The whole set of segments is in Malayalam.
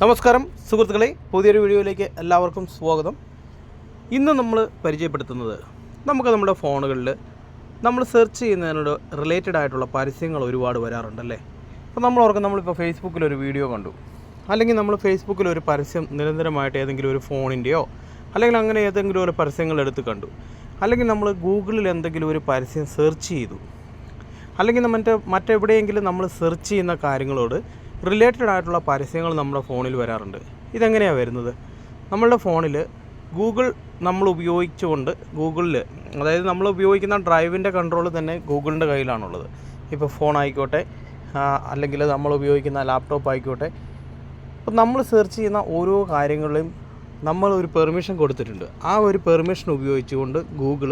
നമസ്കാരം സുഹൃത്തുക്കളെ. പുതിയൊരു വീഡിയോയിലേക്ക് എല്ലാവർക്കും സ്വാഗതം. ഇന്ന് നമ്മൾ പരിചയപ്പെടുത്തുന്നത് നമുക്ക് നമ്മുടെ ഫോണുകളിൽ നമ്മൾ സെർച്ച് ചെയ്യുന്നതിനോട് റിലേറ്റഡ് ആയിട്ടുള്ള പരസ്യങ്ങൾ ഒരുപാട് വരാറുണ്ടല്ലേ? അപ്പോൾ നമ്മൾ ഓർക്കും നമ്മളിപ്പോൾ ഫേസ്ബുക്കിൽ ഒരു വീഡിയോ കണ്ടു. അല്ലെങ്കിൽ നമ്മൾ ഫേസ്ബുക്കിൽ ഒരു പരസ്യം നിരന്തരമായിട്ട് ഏതെങ്കിലും ഒരു ഫോണിന്റെയോ അല്ലെങ്കിൽ അങ്ങനെ ഏതെങ്കിലും ഒരു പരസ്യങ്ങൾ എടുത്ത് കണ്ടു. അല്ലെങ്കിൽ നമ്മൾ ഗൂഗിളിൽ എന്തെങ്കിലും ഒരു പരസ്യം സെർച്ച് ചെയ്തു. അല്ലെങ്കിൽ മറ്റേ മറ്റെവിടെയെങ്കിലും നമ്മൾ സെർച്ച് ചെയ്യുന്ന കാര്യങ്ങളോട് റിലേറ്റഡ് ആയിട്ടുള്ള പരസ്യങ്ങൾ നമ്മുടെ ഫോണിൽ വരാറുണ്ട്. ഇതെങ്ങനെയാണ് വരുന്നത്? നമ്മളുടെ ഫോണിൽ ഗൂഗിൾ നമ്മൾ ഉപയോഗിച്ചുകൊണ്ട് ഗൂഗിളിൽ അതായത് നമ്മൾ ഉപയോഗിക്കുന്ന ഡ്രൈവിന്റെ കൺട്രോൾ തന്നെ ഗൂഗിളിന്റെ കയ്യിലാണുള്ളത്. ഇപ്പോൾ ഫോൺ ആയിക്കോട്ടെ അല്ലെങ്കിൽ നമ്മൾ ഉപയോഗിക്കുന്ന ലാപ്ടോപ്പ് ആയിക്കോട്ടെ. അപ്പോൾ നമ്മൾ സെർച്ച് ചെയ്യുന്ന ഓരോ കാര്യങ്ങളിലും നമ്മൾ ഒരു പെർമിഷൻ കൊടുത്തിട്ടുണ്ട്. ആ ഒരു പെർമിഷൻ ഉപയോഗിച്ചുകൊണ്ട് ഗൂഗിൾ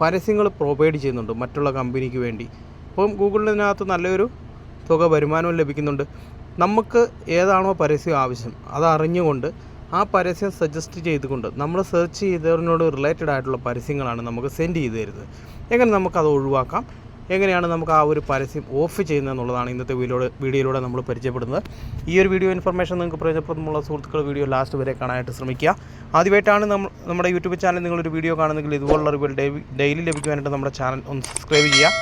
പരസ്യങ്ങൾ പ്രൊവൈഡ് ചെയ്യുന്നുണ്ട് മറ്റുള്ള കമ്പനിക്ക് വേണ്ടി. അപ്പം ഗൂഗിളിനകത്ത് നല്ലൊരു തുക വരുമാനവും ലഭിക്കുന്നുണ്ട്. നമുക്ക് ഏതാണോ പരസ്യം ആവശ്യം അത് അറിഞ്ഞുകൊണ്ട് ആ പരസ്യം സജസ്റ്റ് ചെയ്തുകൊണ്ട് നമ്മൾ സെർച്ച് ചെയ്തതിനോട് റിലേറ്റഡ് ആയിട്ടുള്ള പരസ്യങ്ങളാണ് നമുക്ക് സെൻഡ് ചെയ്ത് തരുന്നത്. എങ്ങനെ നമുക്കത് ഒഴിവാക്കാം? എങ്ങനെയാണ് നമുക്ക് ആ ഒരു പരസ്യം ഓഫ് ചെയ്യുന്നത് എന്നുള്ളതാണ് ഇന്നത്തെ വീഡിയോയുടെ വീഡിയോയിലൂടെ നമ്മൾ പരിചയപ്പെടുന്നത്. ഈ ഒരു വീഡിയോ ഇൻഫർമേഷൻ നിങ്ങൾക്ക് പ്രയോജനപ്രദമുള്ള സുഹൃത്തുക്കൾ വീഡിയോ ലാസ്റ്റ് വരെ കാണാനായിട്ട് ശ്രമിക്കുക. ആദ്യമായിട്ടാണ് നമ്മൾ നമ്മുടെ യൂട്യൂബ് ചാനൽ നിങ്ങളൊരു വീഡിയോ കാണുന്നെങ്കിൽ ഇതുപോലുള്ള ഒരു ഡെയിലി ലഭിക്കുവാനായിട്ട് നമ്മുടെ ചാനൽ ഒന്ന് സബ്സ്ക്രൈബ് ചെയ്യുക.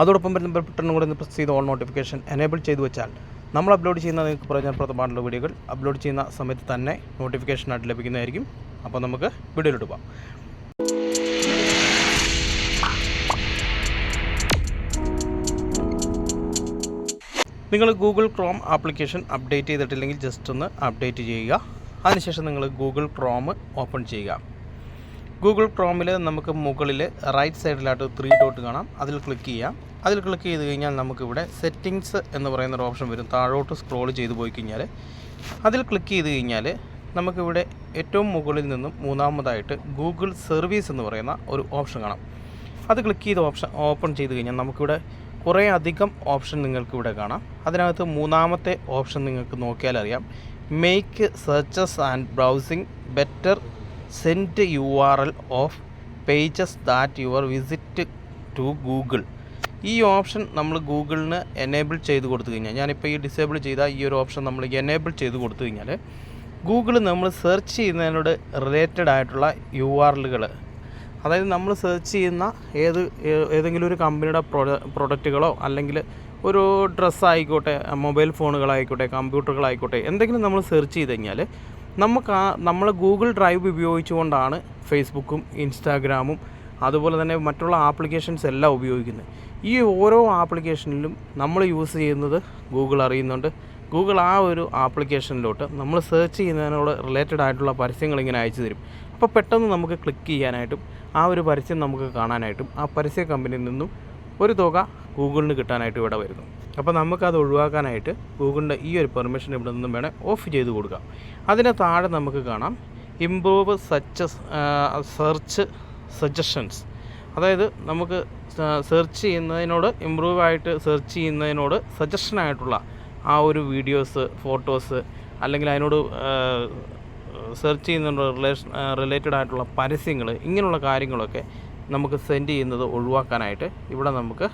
അതോടൊപ്പം വരുന്ന ബട്ടൺ കൂടെ ഒന്ന് പ്രസ് ചെയ്ത് ഓൺ നോട്ടിഫിക്കേഷൻ എനേബിൾ ചെയ്തു വെച്ചാൽ നമ്മൾ അപ്ലോഡ് ചെയ്യുന്ന നിങ്ങൾക്ക് പ്രയോജനപ്രദമായിട്ടുള്ള വീഡിയോകൾ അപ്ലോഡ് ചെയ്യുന്ന സമയത്ത് തന്നെ നോട്ടിഫിക്കേഷനായിട്ട് ലഭിക്കുന്നതായിരിക്കും. അപ്പോൾ നമുക്ക് വീഡിയോയിലോട്ട് പോകാം നിങ്ങൾ ഗൂഗിൾ ക്രോം ആപ്ലിക്കേഷൻ അപ്ഡേറ്റ് ചെയ്തിട്ടില്ലെങ്കിൽ ജസ്റ്റ് ഒന്ന് അപ്ഡേറ്റ് ചെയ്യുക. അതിനുശേഷം നിങ്ങൾ ഗൂഗിൾ ക്രോം ഓപ്പൺ ചെയ്യുക. ഗൂഗിൾ ക്രോമിൽ നമുക്ക് മുകളിൽ റൈറ്റ് സൈഡിലായിട്ട് ത്രീ ഡോട്ട് കാണാം. അതിൽ ക്ലിക്ക് ചെയ്യാം. അതിൽ ക്ലിക്ക് ചെയ്ത് കഴിഞ്ഞാൽ നമുക്കിവിടെ സെറ്റിങ്സ് എന്ന് പറയുന്ന ഒരു ഓപ്ഷൻ വരും. താഴോട്ട് സ്ക്രോൾ ചെയ്ത് പോയി കഴിഞ്ഞാൽ അതിൽ ക്ലിക്ക് ചെയ്ത് കഴിഞ്ഞാൽ നമുക്കിവിടെ ഏറ്റവും മുകളിൽ നിന്നും മൂന്നാമതായിട്ട് ഗൂഗിൾ സർവീസ് എന്ന് പറയുന്ന ഒരു ഓപ്ഷൻ കാണാം. അത് ക്ലിക്ക് ചെയ്ത് ഓപ്ഷൻ ഓപ്പൺ ചെയ്ത് കഴിഞ്ഞാൽ നമുക്കിവിടെ കുറേ അധികം ഓപ്ഷൻ നിങ്ങൾക്കിവിടെ കാണാം. അതിനകത്ത് മൂന്നാമത്തെ ഓപ്ഷൻ നിങ്ങൾക്ക് നോക്കിയാൽ അറിയാം make searches and browsing better send U R L of pages that your visit to Google. ഈ ഓപ്ഷൻ നമ്മൾ ഗൂഗിളിന് എനേബിൾ ചെയ്ത് കൊടുത്തു കഴിഞ്ഞാൽ ഞാനിപ്പോൾ ഈ ഡിസേബിൾ ചെയ്ത ഈ ഒരു ഓപ്ഷൻ നമ്മൾ എനേബിൾ ചെയ്ത് കൊടുത്തു കഴിഞ്ഞാൽ ഗൂഗിൾ നമ്മൾ സെർച്ച് ചെയ്യുന്നതിനോട് റിലേറ്റഡ് ആയിട്ടുള്ള യു ആർ എല്ലുകൾ അതായത് നമ്മൾ സെർച്ച് ചെയ്യുന്ന ഏത് ഏതെങ്കിലും ഒരു കമ്പനിയുടെ പ്രൊഡക്റ്റുകളോ അല്ലെങ്കിൽ ഒരു ഡ്രസ്സ് ആയിക്കോട്ടെ മൊബൈൽ ഫോണുകളായിക്കോട്ടെ കമ്പ്യൂട്ടറുകളായിക്കോട്ടെ എന്തെങ്കിലും നമ്മൾ സെർച്ച് ചെയ്ത് കഴിഞ്ഞാൽ നമുക്ക് ആ നമ്മൾ ഗൂഗിൾ ഡ്രൈവ് ഉപയോഗിച്ചുകൊണ്ടാണ് ഫേസ്ബുക്കും ഇൻസ്റ്റാഗ്രാമും അതുപോലെ തന്നെ മറ്റുള്ള ആപ്ലിക്കേഷൻസ് എല്ലാം ഉപയോഗിക്കുന്നത്. ഈ ഓരോ ആപ്ലിക്കേഷനിലും നമ്മൾ യൂസ് ചെയ്യുന്നത് ഗൂഗിൾ അറിയുന്നുണ്ട്. ഗൂഗിൾ ആ ഒരു ആപ്ലിക്കേഷനിലോട്ട് നമ്മൾ സെർച്ച് ചെയ്യുന്നതിനോട് റിലേറ്റഡ് ആയിട്ടുള്ള പരസ്യങ്ങൾ ഇങ്ങനെ അയച്ചു തരും. അപ്പോൾ പെട്ടെന്ന് നമുക്ക് ക്ലിക്ക് ചെയ്യാനായിട്ടും ആ ഒരു പരസ്യം നമുക്ക് കാണാനായിട്ടും ആ പരസ്യ കമ്പനിയിൽ നിന്നും ഒരു തുക ഗൂഗിളിന് കിട്ടാനായിട്ട് ഇവിടെ വരുന്നു. അപ്പോൾ നമുക്കത് ഒഴിവാക്കാനായിട്ട് ഗൂഗിളിന്റെ ഈ ഒരു പെർമിഷൻ ഇവിടെ നിന്നും വേണേൽ ഓഫ് ചെയ്ത് കൊടുക്കാം. അതിന് താഴെ നമുക്ക് കാണാം ഇംപ്രൂവ് സച്ച് സെർച്ച് സജഷൻസ് അതായത് നമുക്ക് സെർച്ച് ചെയ്യുന്നതിനോട് ഇമ്പ്രൂവ് ആയിട്ട് സെർച്ച് ചെയ്യുന്നതിനോട് സജഷനായിട്ടുള്ള ആ ഒരു വീഡിയോസ് ഫോട്ടോസ് അല്ലെങ്കിൽ അതിനോട് സെർച്ച് ചെയ്യുന്നതിനോട് റിലേഷൻ റിലേറ്റഡ് ആയിട്ടുള്ള പരസ്യങ്ങൾ ഇങ്ങനെയുള്ള കാര്യങ്ങളൊക്കെ നമുക്ക് സെൻഡ് ചെയ്യുന്നത് ഒഴിവാക്കാനായിട്ട് ഇവിടെ നമുക്ക്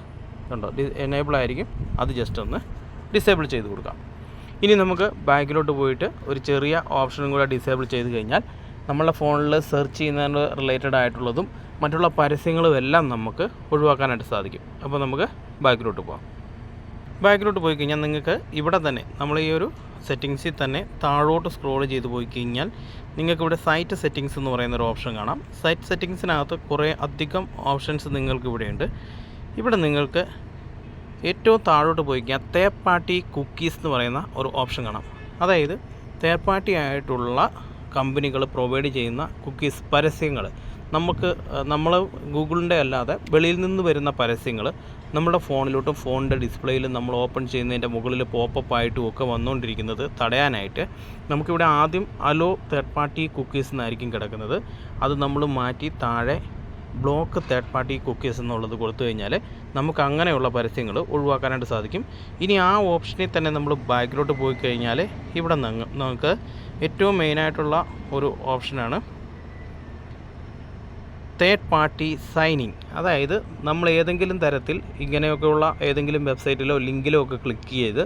ഉണ്ടോ? എനേബിൾ ആയിരിക്കും. അത് ജസ്റ്റ് ഒന്ന് ഡിസേബിൾ ചെയ്ത് കൊടുക്കാം. ഇനി നമുക്ക് ബാക്കിലോട്ട് പോയിട്ട് ഒരു ചെറിയ ഓപ്ഷനും കൂടെ ഡിസേബിൾ ചെയ്ത് കഴിഞ്ഞാൽ നമ്മളെ ഫോണിൽ സെർച്ച് ചെയ്യുന്നതിന് റിലേറ്റഡ് ആയിട്ടുള്ളതും മറ്റുള്ള പരസ്യങ്ങളും എല്ലാം നമുക്ക് ഒഴിവാക്കാനായിട്ട് സാധിക്കും. അപ്പോൾ നമുക്ക് ബാക്കിലോട്ട് പോകാം ബാക്കിലോട്ട് പോയി കഴിഞ്ഞാൽ നിങ്ങൾക്ക് ഇവിടെ തന്നെ നമ്മൾ ഈ ഒരു സെറ്റിങ്സിൽ തന്നെ താഴോട്ട് സ്ക്രോൾ ചെയ്ത് പോയി കഴിഞ്ഞാൽ നിങ്ങൾക്ക് ഇവിടെ സൈറ്റ് സെറ്റിങ്സ് എന്ന് പറയുന്ന ഒരു ഓപ്ഷൻ കാണാം. സൈറ്റ് സെറ്റിങ്സിനകത്ത് കുറേ അധികം ഓപ്ഷൻസ് നിങ്ങൾക്ക് ഇവിടെയുണ്ട്. ഇവിടെ നിങ്ങൾക്ക് ഏറ്റവും താഴോട്ട് പോയി കഴിഞ്ഞാൽ തേർഡ് പാർട്ടി കുക്കീസ് എന്ന് പറയുന്ന ഒരു ഓപ്ഷൻ കാണാം. അതായത് തേർഡ് പാർട്ടി ആയിട്ടുള്ള കമ്പനികൾ പ്രൊവൈഡ് ചെയ്യുന്ന കുക്കീസ് പരസ്യങ്ങൾ. നമുക്ക് നമ്മൾ ഗൂഗിളിന്റെ അല്ലാതെ വെളിയിൽ നിന്ന് വരുന്ന പരസ്യങ്ങൾ നമ്മുടെ ഫോണിലോട്ടും ഫോണിന്റെ ഡിസ്പ്ലേയിലും നമ്മൾ ഓപ്പൺ ചെയ്യുന്നതിന്റെ മുകളിൽ പോപ്പപ്പ് ആയിട്ടും ഒക്കെ വന്നുകൊണ്ടിരിക്കുന്നത് തടയാനായിട്ട് നമുക്കിവിടെ ആദ്യം അലോ തേർഡ് പാർട്ടി കുക്കീസ് എന്നായിരിക്കും കിടക്കുന്നത്. അത് നമ്മൾ മാറ്റി താഴെ ബ്ലോക്ക് തേർഡ് പാർട്ടി കുക്കീസ് എന്നുള്ളത് കൊടുത്തു കഴിഞ്ഞാൽ നമുക്ക് അങ്ങനെയുള്ള പരസ്യങ്ങൾ ഒഴിവാക്കാനായിട്ട് സാധിക്കും. ഇനി ആ ഓപ്ഷനിൽ തന്നെ നമ്മൾ ബാക്കിലോട്ട് പോയി കഴിഞ്ഞാൽ ഇവിടെ നമുക്ക് ഏറ്റവും മെയിനായിട്ടുള്ള ഒരു ഓപ്ഷനാണ് തേർഡ് പാർട്ടി സൈനിങ് അതായത് നമ്മൾ ഏതെങ്കിലും തരത്തിൽ ഇങ്ങനെയൊക്കെയുള്ള ഏതെങ്കിലും വെബ്സൈറ്റിലോ ലിങ്കിലോ ഒക്കെ ക്ലിക്ക് ചെയ്ത്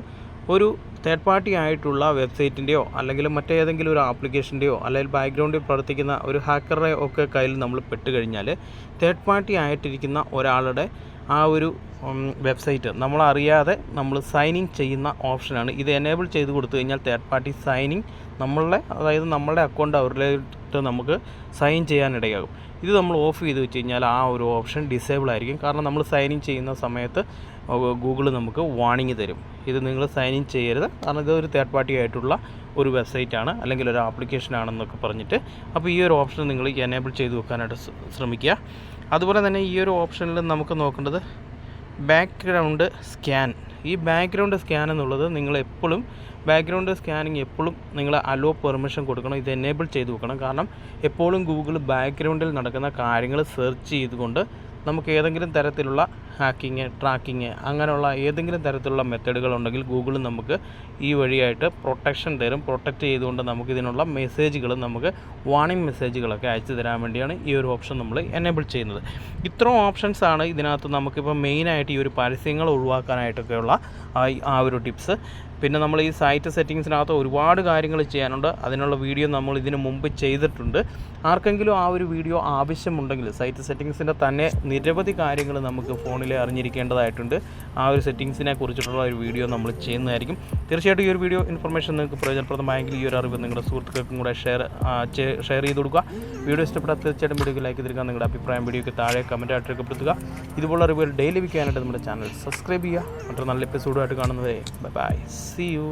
ഒരു തേർഡ് പാർട്ടി ആയിട്ടുള്ള വെബ്സൈറ്റിന്റെയോ അല്ലെങ്കിൽ മറ്റേതെങ്കിലും ഒരു ആപ്ലിക്കേഷന്റെയോ അല്ലെങ്കിൽ ബാക്ക്ഗ്രൗണ്ടിൽ പ്രവർത്തിക്കുന്ന ഒരു ഹാക്കറുടെ ഒക്കെ കയ്യിൽ നമ്മൾ പെട്ട് കഴിഞ്ഞാൽ തേർഡ് പാർട്ടി ആയിട്ടിരിക്കുന്ന ഒരാളുടെ ആ ഒരു വെബ്സൈറ്റ് നമ്മളറിയാതെ നമ്മൾ സൈനിങ് ചെയ്യുന്ന ഓപ്ഷനാണ് ഇത് എനേബിൾ ചെയ്ത് കൊടുത്തു കഴിഞ്ഞാൽ തേർഡ് പാർട്ടി സൈനിങ് നമ്മളുടെ അതായത് നമ്മളുടെ അക്കൗണ്ട് അവരിലേക്ക് നമുക്ക് സൈൻ ചെയ്യാനിടയാകും. ഇത് നമ്മൾ ഓഫ് ചെയ്ത് വെച്ച് കഴിഞ്ഞാൽ ആ ഒരു ഓപ്ഷൻ ഡിസേബിൾ ആയിരിക്കും. കാരണം നമ്മൾ സൈനിങ് ചെയ്യുന്ന സമയത്ത് ഗൂഗിൾ നമുക്ക് വാണിംഗ് തരും. ഇത് നിങ്ങൾ സൈൻ ഇൻ ചെയ്യരുത്. കാരണം ഇത് ഒരു തേർഡ് പാർട്ടി ആയിട്ടുള്ള ഒരു വെബ്സൈറ്റ് ആണ് അല്ലെങ്കിൽ ഒരു ആപ്ലിക്കേഷൻ ആണെന്നൊക്കെ പറഞ്ഞിട്ട്. അപ്പോൾ ഈ ഒരു ഓപ്ഷൻ നിങ്ങൾ എനേബിൾ ചെയ്ത് വെക്കാനായിട്ട് ശ്രമിക്കുക. അതുപോലെ തന്നെ ഈ ഒരു ഓപ്ഷനിൽ നമുക്ക് നോക്കേണ്ടത് ബാക്ക്ഗ്രൗണ്ട് സ്കാൻ ഈ ബാക്ക്ഗ്രൗണ്ട് സ്കാൻ എന്നുള്ളത് നിങ്ങൾ എപ്പോഴും ബാക്ക്ഗ്രൗണ്ട് സ്കാനിങ് എപ്പോഴും നിങ്ങൾ അലോ പെർമിഷൻ കൊടുക്കണം. ഇത് എനേബിൾ ചെയ്ത് വെക്കണം. കാരണം എപ്പോഴും ഗൂഗിൾ ബാക്ക്ഗ്രൗണ്ടിൽ നടക്കുന്ന കാര്യങ്ങൾ സെർച്ച് ചെയ്തുകൊണ്ട് നമുക്ക് ഏതെങ്കിലും തരത്തിലുള്ള ഹാക്കിങ് ട്രാക്കിങ് അങ്ങനെയുള്ള ഏതെങ്കിലും തരത്തിലുള്ള മെത്തേഡുകൾ ഉണ്ടെങ്കിൽ ഗൂഗിൾ നമുക്ക് ഈ വഴിയായിട്ട് പ്രൊട്ടക്ഷൻ തരും. പ്രൊട്ടക്റ്റ് ചെയ്തുകൊണ്ട് നമുക്ക് ഇതിനുള്ള മെസ്സേജുകൾ നമുക്ക് വാണിംഗ് മെസ്സേജുകളൊക്കെ അയച്ചു തരാൻ വേണ്ടിയാണ് ഈ ഒരു ഓപ്ഷൻ നമ്മൾ എനേബിൾ ചെയ്യുന്നത്. ഇത്രയും ഓപ്ഷൻസ് ആണ് ഇതിനകത്ത് നമുക്കിപ്പോൾ മെയിനായിട്ട് ഈ ഒരു പരസ്യങ്ങൾ ഒഴിവാക്കാനായിട്ടൊക്കെയുള്ള ആ ആ ഒരു ടിപ്സ്. പിന്നെ നമ്മൾ ഈ സൈറ്റ് സെറ്റിങ്സിനകത്ത് ഒരുപാട് കാര്യങ്ങൾ ചെയ്യാനുണ്ട്. അതിനുള്ള വീഡിയോ നമ്മൾ ഇതിനു മുമ്പ് ചെയ്തിട്ടുണ്ട്. ആർക്കെങ്കിലും ആ ഒരു വീഡിയോ ആവശ്യമുണ്ടെങ്കിൽ സൈറ്റ് സെറ്റിങ്സിന്റെ തന്നെ നിരവധി കാര്യങ്ങൾ നമുക്ക് ഫോണിൽ അറിഞ്ഞിരിക്കേണ്ടതായിട്ടുണ്ട്. ആ ഒരു സെറ്റിങ്സിനെ കുറിച്ചിട്ടുള്ള ഒരു വീഡിയോ നമ്മൾ ചെയ്യുന്നതായിരിക്കും. തീർച്ചയായിട്ടും ഈ ഒരു വീഡിയോ ഇൻഫർമേഷൻ നിങ്ങൾക്ക് പ്രയോജനപ്രദമായെങ്കിൽ ഈ ഒരു അറിവ് നിങ്ങളുടെ സുഹൃത്തുക്കൾക്കും കൂടെ ഷെയർ ഷെയർ ചെയ്ത് കൊടുക്കുക. വീഡിയോ ഇഷ്ടപ്പെട്ടാൽ തീർച്ചയായിട്ടും വീഡിയോക്ക് ലൈക്ക് ചെയ്തിരിക്കുക. നിങ്ങളുടെ അഭിപ്രായം വീഡിയോക്ക് താഴെ കമന്റ് ആയിട്ട് രേഖപ്പെടുത്തുക. ഇതുപോലുള്ള അറിവുകൾ ഡെയിലി വിൽക്കാനായിട്ട് നമ്മുടെ ചാനൽ സബ്സ്ക്രൈബ് ചെയ്യുക. മറ്റൊരു നല്ല എപ്പിസോഡുമായിട്ട് കാണുന്നതേ ബൈ ബൈ സി യു